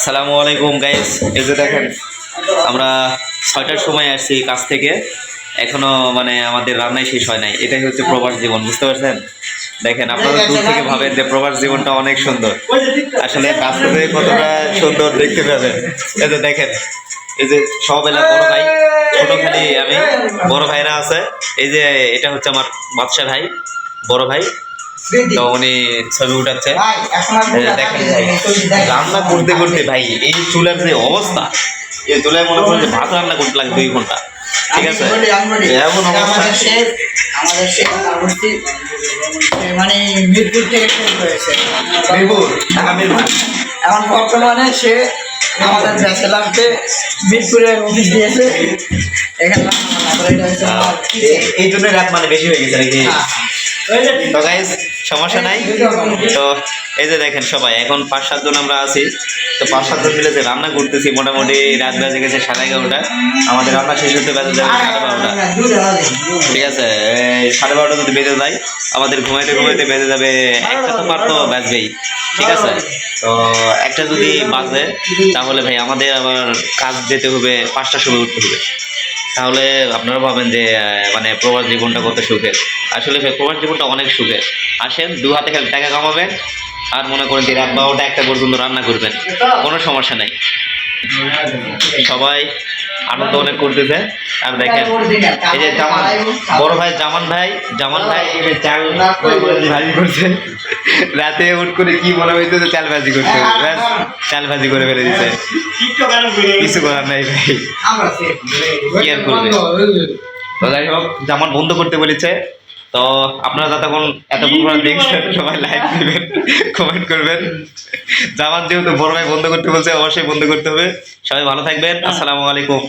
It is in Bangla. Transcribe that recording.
আসসালামু আলাইকুম গাইস এই যে দেখেন, আমরা ছয়টার সময় আসছি কাজ থেকে। এখনও মানে আমাদের রান্নাই শেষ হয় নাই। এটাই হচ্ছে প্রবাস জীবন, বুঝতে পারছেন? দেখেন, আপনারা দূর থেকে ভাবেন যে প্রবাস জীবনটা অনেক সুন্দর। আসলে বাস্তবে কতটা সুন্দর দেখতে পাবেন। এই যে দেখেন, এই যে সব সবেলা বড় ভাই ছোট খালি আমি, বড় ভাইরা আছে। এই যে, এটা হচ্ছে আমার বাদশা ভাই, বড় ভাই। তো উনি ছবি উঠাচ্ছে। রান্না করতে করতে ভাই এই চুলার যে অবস্থা এই চুলায় মনে করেন যে ভাত রান্না করতে লাগে দুই ঘণ্টা। ঠিক আছে। এমন অবস্থা। আমাদের মানে মিরপুর থেকে হয়েছে। মিরপুর? ঢাকা মিরপুর। এখন বর্তমানে সে আমাদের ব্যাচেলারকে মিরপুরে অফিস দিয়েছে। এখানে। এই জন্য রাত মানে বেশি হয়ে গেছে নাকি। তো গাইজ সমস্যা নাই। তো এই যে দেখেন সবাই, এখন পাঁচ সাতজন আমরা আছি। তো পাঁচ সাতজন মিলে যে রান্না করতেছি, মোটামুটি রাত বেজে গেছে সাড়ে এগারোটা। আমাদের রান্না শেষ হতে বেজে যাবে সাড়ে বারোটা। ঠিক আছে সাড়ে বারোটা যদি বেজে যায়, আমাদের ঘুমাইতে ঘুমাইতে বেজে যাবে একটা তো পার তো বাজবেই। ঠিক আছে? তো একটা যদি বাজে, তাহলে ভাই আমাদের আবার কাজ যেতে হবে, পাঁচটার সময় উঠতে হবে। তাহলে আপনারা ভাবেন যে মানে প্রবাস জীবনটা কত সুখের। আসলে প্রবাস জীবনটা অনেক সুখের। আসেন দু হাতে খালি টাকা কামাবেন আর মনে করেন যে রাত বারোটা একটা পর্যন্ত রান্না করবেন। কোনো সমস্যা নাই। সবাই আনন্দ অনেক করতেছে। আর দেখেন এই যে জামান বড় ভাই জামান ভাই জামান ভাই চাল করছে। রাতে উঠ করে কি মনে হইতেছে চাল ভাজি করছে ব্যাস, চাল ভাজি করে ফেলে দিছে। কিছু করার নাই ভাই। কি আর করবে? তো যাই হোক জামান বন্ধ করতে বলেছে। তো আপনারা যতক্ষণ এতক্ষণ পরে দেখছেন সবাই লাইক দিবেন কমেন্ট করবেন। জামান যেহেতু বড় ভাই বন্ধ করতে বলছে অবশ্যই বন্ধ করতে হবে। সবাই ভালো থাকবেন। আসসালামু আলাইকুম।